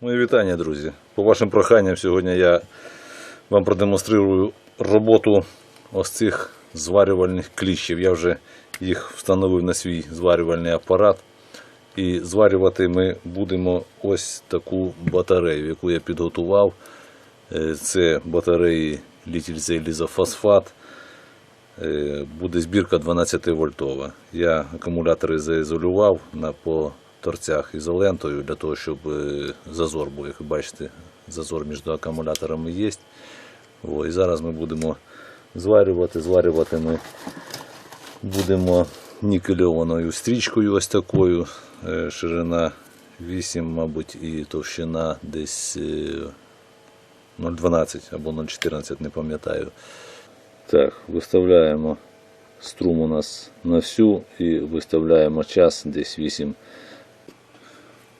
Мої вітання, друзі. По вашим проханням сьогодні я вам продемонструю роботу ось цих зварювальних кліщів. Я вже їх встановив на свій зварювальний апарат. І зварювати ми будемо ось таку батарею, яку я підготував. Е, Це батареї літільзей лізофосфат. Е, Буде збірка 12 вольтова. Я акумулятори заізолював на по торцях ізолентою для того, щоб е, зазор був, як ви бачите, зазор між акумуляторами є. О, і зараз ми будемо зварювати. Зварювати ми будемо нікельованою стрічкою ось такою. Е, Ширина 8, мабуть, і товщина десь е, 0,12 або 0,14, не пам'ятаю. Так, виставляємо струм у нас на всю і виставляємо час десь 8.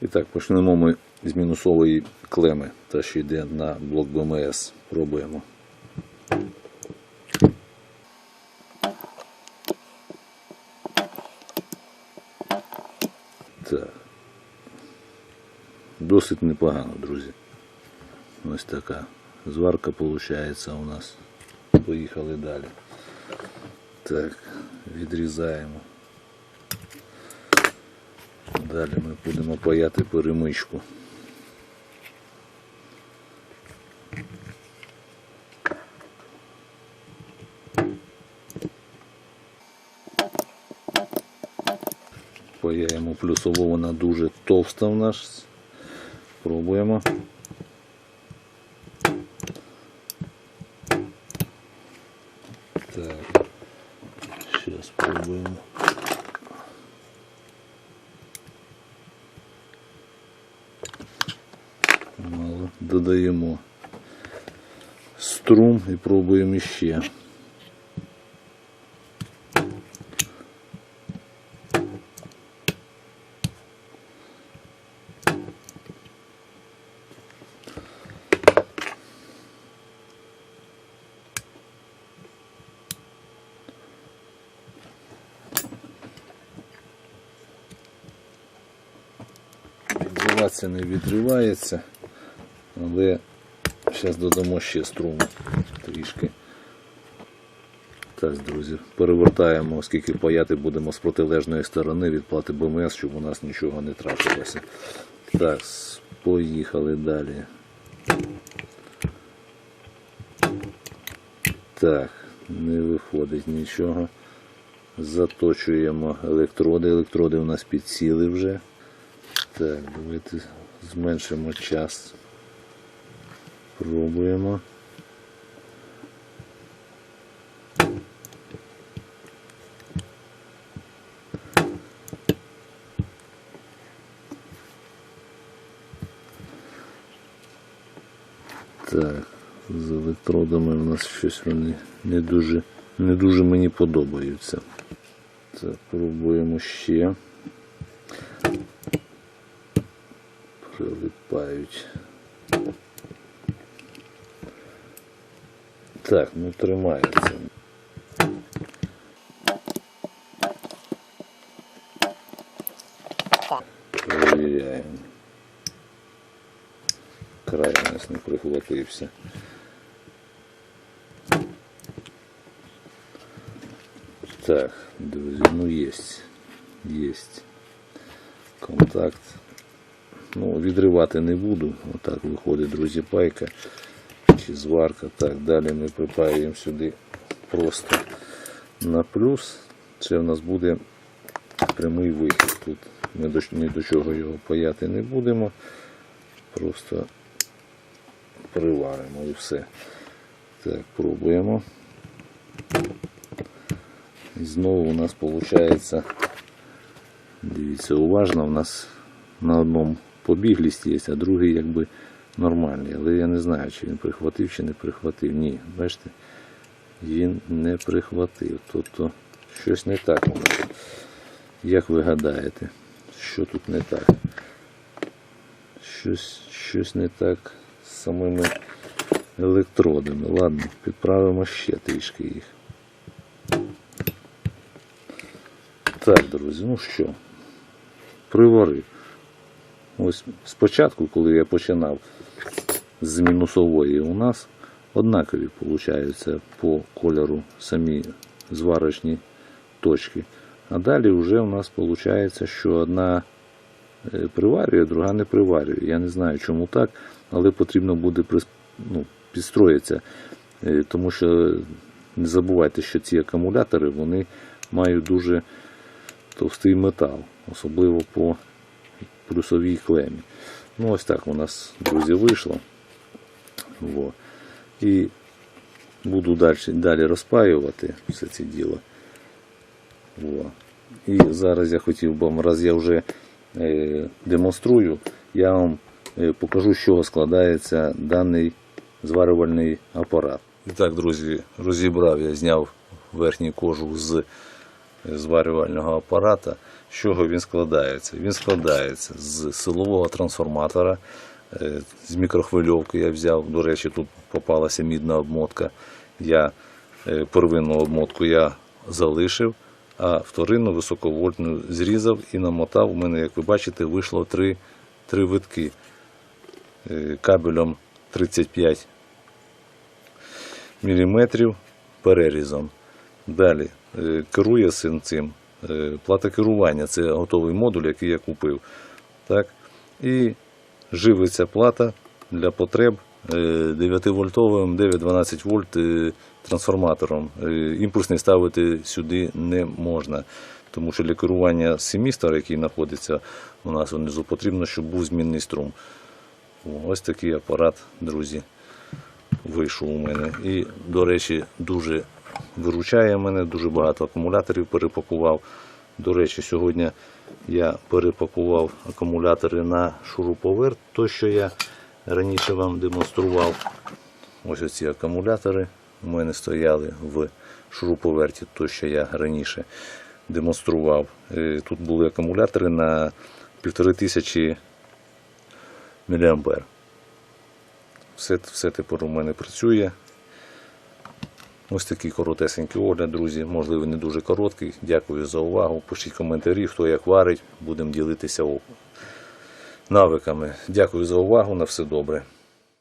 І так, почнемо ми з мінусової клеми, та що йде на блок БМС. Пробуємо. Так. Досить непогано, друзі. Ось така зварка виходить у нас. Поїхали далі. Так, відрізаємо. Далі ми будемо паяти перемичку. Паяємо плюсово, вона дуже товста в нас. Пробуємо. Так, сейчас пробуем. Додаємо струм і пробуємо іще. Не відривається, але зараз додамо ще струму трішки. Так, друзі, перевертаємо, оскільки паяти будемо з протилежної сторони від плати БМС, щоб у нас нічого не трапилося. Так, поїхали далі. Так, не виходить нічого. Заточуємо електроди. Електроди у нас підсіли вже. Так, давайте зменшимо час. Пробуємо. Так, з електродами у нас щось вони не дуже, не дуже мені подобаються. Так, пробуємо ще. прилипають. Так, ну тримається. Перевіряємо. Край у нас не прихватився. Так, друзі, ну єсть. Єсть. Контакт. Ну, відривати не буду. Отак виходить, друзі, пайка чи зварка. Так, далі ми припаюємо сюди просто на плюс. Це в нас буде прямий вихід. Тут ми до, ні до чого його паяти не будемо. Просто приваримо і все. Так, пробуємо. І знову у нас виходить, дивіться, уважно, у нас на одному побіглість є, а другий якби нормальний. Але я не знаю, чи він прихватив, чи не прихватив. Ні, бачите, він не прихватив. Тобто щось не так. Як ви гадаєте, що тут не так? Щось, щось не так з самими електродами. Ладно, підправимо ще трішки їх. Так, друзі, ну що, приварив. ось спочатку, коли я починав з мінусової, у нас однакові получаються по кольору самі зварочні точки. А далі вже у нас виходить, що одна е, приварює, друга не приварює. Я не знаю, чому так, але потрібно буде ну, підстроїтися. Е, Тому що не забувайте, що ці акумулятори вони мають дуже товстий метал, особливо по плюсовій клемі. Ну, ось так у нас, друзі, вийшло. Во. І буду далі, далі розпаювати все це діло. Во. І зараз я хотів би, раз я вже е, демонструю, я вам е, покажу, з чого складається даний зварювальний апарат. І так, друзі, розібрав, я зняв верхній кожух з зварювального апарата. З чого він складається? Він складається з силового трансформатора, е, з мікрохвильовки я взяв. До речі, тут попалася мідна обмотка. Я е, первинну обмотку я залишив, а вторинну високовольтну зрізав і намотав. У мене, як ви бачите, вийшло три, три витки е, кабелем 35 мм перерізом. Далі е, керує син цим. е, Плата керування це готовий модуль, який я купив. Так? І живиться плата для потреб 9-вольтовим 9-12 вольт е, трансформатором. Е, Імпульсний ставити сюди не можна. Тому що для керування семістер, який знаходиться у нас внизу, потрібно, щоб був змінний струм. Ось такий апарат, друзі вийшов у мене. І, до речі, дуже виручає мене, дуже багато акумуляторів перепакував. До речі, сьогодні я перепакував акумулятори на шуруповерт, то, що я раніше вам демонстрував. Ось оці акумулятори у мене стояли в шуруповерті, то, що я раніше демонстрував. Е, Тут були акумулятори на 1500 мА. Все, все тепер у мене працює. Ось такий коротесенький огляд, друзі. Можливо, не дуже короткий. Дякую за увагу. Пишіть коментарі, хто як варить. Будемо ділитися навиками. Дякую за увагу. На все добре.